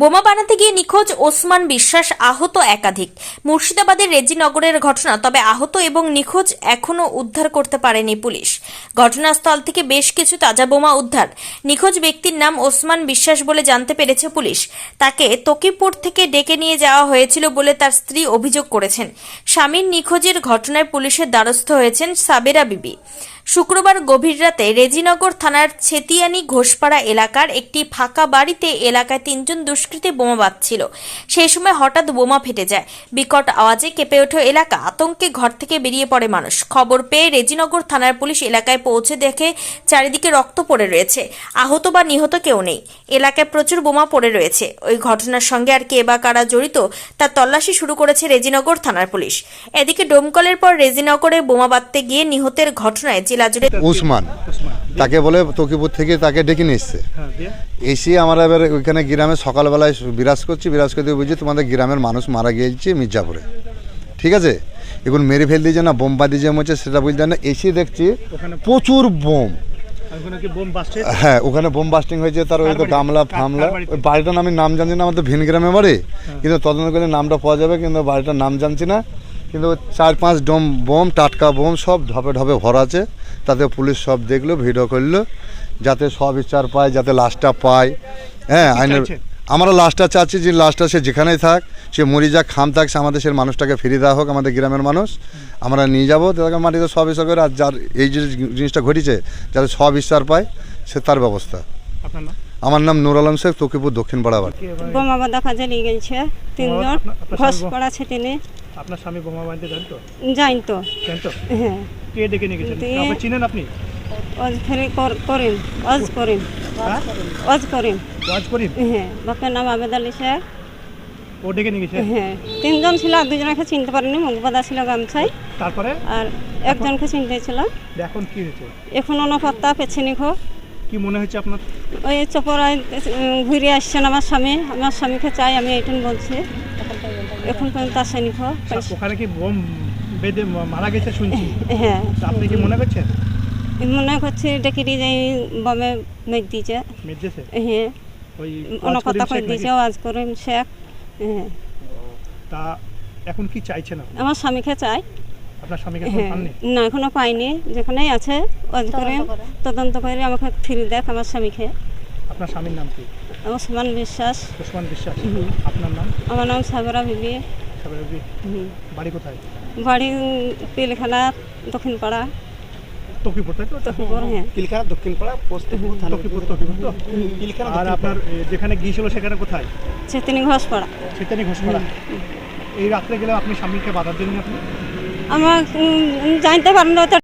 বোমা বানাতে গিয়ে নিখোঁজ ওসমান বিশ্বাস আহত একাধিক। মুর্শিদাবাদের রেজিনগরের ঘটনা, তবে আহত এবং নিখোঁজ এখনও উদ্ধার করতে পারেনি পুলিশ। ঘটনাস্থল থেকে বেশ কিছু তাজা বোমা উদ্ধার। নিখোঁজ ব্যক্তির নাম ওসমান বিশ্বাস বলে জানতে পেরেছে পুলিশ। তাকে তকিপুর থেকে ডেকে নিয়ে যাওয়া হয়েছিল বলে তার স্ত্রী অভিযোগ করেছেন। স্বামীর নিখোঁজের ঘটনায় পুলিশের দ্বারস্থ হয়েছেন সাবেরা বিবি। শুক্রবার গভীর রাতে রেজিনগর থানার ছেতিয়ানি ঘোষপাড়া এলাকার একটি ফাঁকা বাড়িতে এলাকায় তিনজন দুষ্কৃতী বোমা বাঁধছিল। সেই সময় হঠাৎ বোমা ফেটে যায়। বিকট আওয়াজে কেঁপে ওঠে এলাকা। আতঙ্কে ঘর থেকে বেরিয়ে পড়ে মানুষ। খবর পেয়ে রেজিনগর থানার পুলিশ এলাকায় পৌঁছে দেখে চারিদিকে রক্ত পড়ে রয়েছে। আহত বা নিহত কেউ নেই। এলাকায় প্রচুর বোমা পড়ে রয়েছে। ওই ঘটনার সঙ্গে আর কে বা কারা জড়িত তার তল্লাশি শুরু করেছে রেজিনগর থানার পুলিশ। এদিকে ডোমকলের পর রেজিনগরে বোমা বাঁধতে গিয়ে নিহতের ঘটনায় জেলা জুড়ে উসমান তাকে বলে তকিপুর থেকে তাকে ডেকে নিয়ে এসছে। হ্যাঁ এসে আমরা এবার ওইখানে গ্রামে সকালবেলায় বিরাজ করছি বিরাজ করতে বুঝছি তোমাদের গ্রামের মানুষ মারা গিয়েছে মির্জাপুরে। ঠিক আছে? এখন মেরে ফেল দিয়েছে না বোম বাঁধি যে হচ্ছে সেটা বুঝতে না। এসে দেখছি প্রচুর বোম। হ্যাঁ ওখানে বোম বাস্টিং হয়েছে তার ওই তো গামলা কার- ফামলা। ওই বাড়িটার আমি নাম জানছি না আমাদের ভিন গ্রামে বাড়ি। কিন্তু তদন্ত করলে নামটা পাওয়া যাবে কিন্তু বাড়িটার নাম জানছি না। কিন্তু চার পাঁচ ডোম বোম টাটকা বোম সব ঢপে ঢপে ভরা আছে। তাতে পুলিশ সব দেখল ভিডিও করল যাতে সব বিচার পায় যাতে লাশটা পায়। হ্যাঁ আইনের আমরা লাশটা চাচ্ছি যে লাশটা সে যেখানেই থাক সে মরি যাক খাম থাক সে আমাদের সে মানুষটাকে ফিরিয়ে দেওয়া হোক আমাদের গ্রামের মানুষ। আমরা নিয়ে যাব তাকে মাটিতে সব বিচার করে আর যার এই যে জিনিসটা ঘটেছে যাতে সব বিচার পায় সে তার ব্যবস্থা। আমার নাম নুর আলম শেখ তকিপুর দক্ষিণ পাড়াবার বোমা বাঁধা কাজে নিয়ে গেছে তিনজন ঘষ পড়াছে তিনি আপনার স্বামী বোমা বাঁধতে জানতো জানতো হ্যাঁ। কে ডেকে নিয়ে গেছেন? দিয়ে- আপনি চিনেন আপনি? অজ ফেরি কর- করিম অজ করিম হ্যাঁ? ওয়াজ করিম হ্যাঁ বাপের নাম আবেদ আলী শেখ। ও ডেকে নিয়ে গেছে? হ্যাঁ তিনজন ছিল আর দুজনকে চিনতে পারিনি মুখ ছিল গামছাই তারপরে? আর একজনকে চিনতে ছিল। এখন কি হয়েছে? এখন অনপত্তা পেছনি খো কি মনে হচ্ছে আপনার? ওই চপরায় উম, ঘুরে আসছেন আমার স্বামী। আমার স্বামীকে চাই আমি এইটুন বলছি। এখন পর্যন্ত আসেনি খো ওখানে কি বোম বেঁধে মারা গেছে শুনছি। হ্যাঁ। আপনি কি মনে করছেন? মনে করছি ডেকে যাই বমে মেঘ দিয়েছে। মেজেছে হ্যাঁ। ওই করিম করে শেখ দিয়েছে নাকি? করিম শেখ। হ্যাঁ। তা এখন কি চাইছেন আপনি আমার স্বামীকে চাই। আপনার স্বামীকে হ্যাঁ। পাননি? না এখনও পাইনি। যেখানেই আছে ওয়াজ করিম তদন্ত করে আমাকে ফিরে দেখ আমার স্বামীকে। আপনার স্বামীর নাম কি? আমার সমান বিশ্বাস। ওসমান বিশ্বাস। আপনার নাম? আমার নাম সাবরা বিবি। সাবেরবি। হুম। বাড়ি কোথায়? বাড়ি পিলখানা দক্ষিণ পাড়া তকিপুর তাই তো? তকিপুর হ্যাঁ। পিলখানা দক্ষিণ পাড়া পোস্ট তকিপুর তকিপুর তো? পিলখানা আর আপনার যেখানে গিয়েছিল সেখানে কোথায়? চেতনি ঘোষপাড়া। ঘোষপাড়া। এই রাত্রে গেলে আপনি স্বামীকে বাধা দেননি আপনি? আমার জানতে পারেন